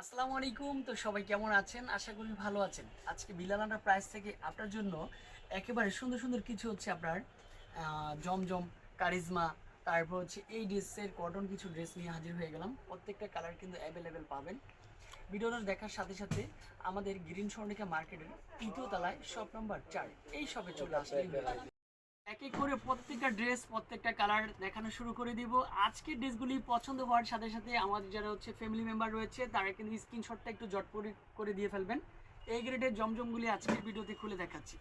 আসসালামু আলাইকুম। তো সবাই কেমন আছেন? আশা করি ভালো আছেন। আজকে বিলালানা প্রাইস থেকে আপনার জন্য একেবারে সুন্দর সুন্দর কিছু হচ্ছে আপনার জমজম, কারিজমা, তারপর হচ্ছে এই ড্রেসের কটন কিছু ড্রেস নিয়ে হাজির হয়ে গেলাম। প্রত্যেকটা কালার কিন্তু অ্যাভেলেবেল পাবেন। ভিডিওটা দেখার সাথে সাথে আমাদের গ্রিন স্বর্ণিকা মার্কেটের তৃতীয় তলায় শপ নম্বর চার, এই শপে চলে আসলেই হয়ে। এক এক করে প্রত্যেকটা ড্রেস প্রত্যেকটা কালার দেখানো শুরু করে দিব। আজকের ড্রেসগুলি পছন্দ হওয়ার সাথে সাথে আমাদের যারা হচ্ছে ফ্যামিলি মেম্বার রয়েছে, তারা কিন্তু স্ক্রিনশটটা একটু জটপরি করে দিয়ে ফেলবেন। এই গ্রেডের জমজমগুলি আজকের ভিডিওতে খুলে দেখাচ্ছি।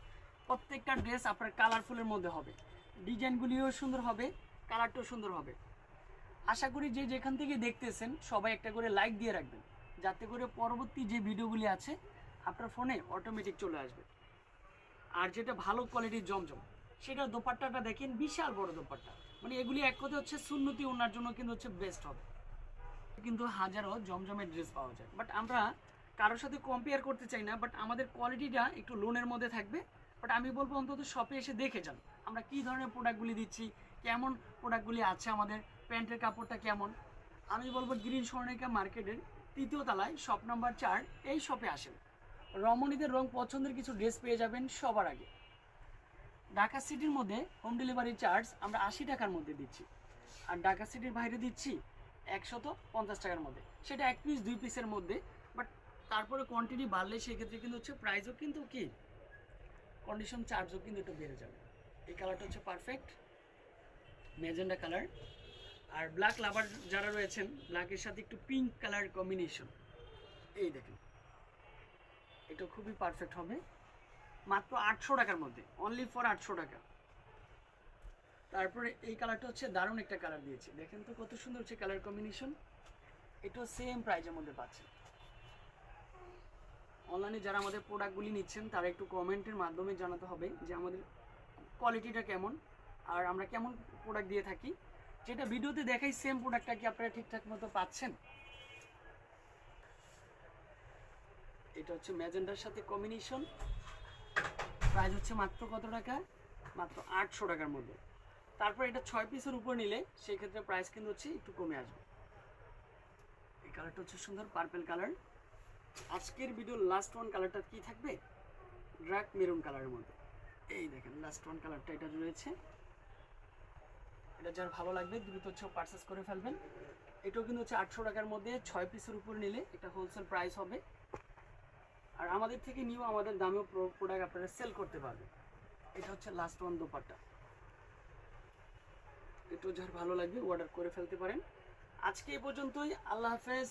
প্রত্যেকটা ড্রেস আপনার কালারফুলের মধ্যে হবে। ডিজাইনগুলিও সুন্দর হবে কালারটাও সুন্দর হবে। আশা করি যে যেখান থেকে দেখতেছেন, সবাই একটা করে লাইক দিয়ে রাখবেন। যাতে করে পরবর্তী যে ভিডিওগুলি আছে, আপনার ফোনে অটোমেটিক চলে আসবে। আর যেটা ভালো কোয়ালিটির জমজম সেটা দোপাট্টাটা দেখেন, বিশাল বড় দোপাট্টা। মানে এগুলি এক কথা হচ্ছে সুন্নতি ওনার জন্য কিন্তু হচ্ছে বেস্ট হবে। কিন্তু হাজারো জমজমের ড্রেস পাওয়া যায়। বাট আমরা কারোর সাথে কম্পেয়ার করতে চাই না বাট আমাদের কোয়ালিটিটা একটু লোনের মধ্যে থাকবে। বাট আমি বলব অন্তত শপে এসে দেখে যান, আমরা কী ধরনের প্রোডাক্টগুলি দিচ্ছি, কেমন প্রোডাক্টগুলি আছে আমাদের, প্যান্টের কাপড়টা কেমন। আমি বলব গ্রিন স্বর্ণিকা মার্কেটের তৃতীয় তলায় শপ নাম্বার চার, এই শপে আসেন। রমণীদের রং পছন্দের কিছু ড্রেস পেয়ে যাবেন সবার আগে। ঢাকা সিটির মধ্যে হোম ডেলিভারি চার্জ আমরা আশি টাকার মধ্যে দিচ্ছি। আর ঢাকা সিটির বাইরে দিচ্ছি একশত পঞ্চাশ টাকার মধ্যে। সেটা এক পিস দুই পিসের মধ্যে। বাট তারপরে কোয়ান্টিটি বাড়লে সেক্ষেত্রে কিন্তু হচ্ছে প্রাইসও কিন্তু কি? কন্ডিশন চার্জও কিন্তু একটু বেড়ে যাবে। এই কালারটা হচ্ছে পারফেক্ট ম্যাজেন্ডা কালার আর ব্ল্যাক লাভার যারা রয়েছেন ব্ল্যাকের সাথে একটু পিঙ্ক কালার কম্বিনেশন এই দেখেন। এটা খুবই পারফেক্ট হবে। মাত্র আটশো টাকার মধ্যে। অনলি ফর আটশো টাকা। তারপরে এই কালারটা হচ্ছে দারুণ একটা কালার দিয়েছে। দেখেন তো কত সুন্দর হচ্ছে কালার কম্বিনেশন এটাও সেম প্রাইজের মধ্যে পাচ্ছেন। অনলাইনে যারা আমাদের প্রোডাক্টগুলি নিচ্ছেন, তারা একটু কমেন্টের মাধ্যমে জানাতে হবে যে আমাদের কোয়ালিটিটা কেমন, আর আমরা কেমন প্রোডাক্ট দিয়ে থাকি। যেটা ভিডিওতে দেখাই সেম প্রোডাক্টটা কি আপনারা ঠিকঠাক মতো পাচ্ছেন? এটা হচ্ছে ম্যাজেন্ডার সাথে কম্বিনেশন প্রাইস হচ্ছে মাত্র কত টাকা? মাত্র আটশো টাকার মধ্যে। তারপর এটা ছয় পিসের উপর নিলে সেই ক্ষেত্রে প্রাইস কিন্তু হচ্ছে একটু কমে আসবে। এই কালারটা হচ্ছে সুন্দর পার্পেল কালার আজকের ভিডিওর লাস্ট ওয়ান কালারটা কি থাকবে? ড্রাক মেরুন কালারের মধ্যে। এই দেখেন লাস্ট ওয়ান কালারটা এটা রয়েছে। এটা যার ভালো লাগবে, দ্রুত হচ্ছে পারচেস করে ফেলবেন। এটাও কিন্তু হচ্ছে আটশো টাকার মধ্যে ছয় পিসের উপর নিলে এটা হোলসেল প্রাইস হবে। আর আমাদের থেকে নিয়েও আমাদের দামেও প্রোডাক্ট আপনারা সেল করতে পারবে এটা হচ্ছে লাস্ট ওয়ান দোপাট্টা। একটু যার ভালো লাগবে অর্ডার করে ফেলতে পারেন। আজকে এ পর্যন্তই, আল্লাহ হাফেজ।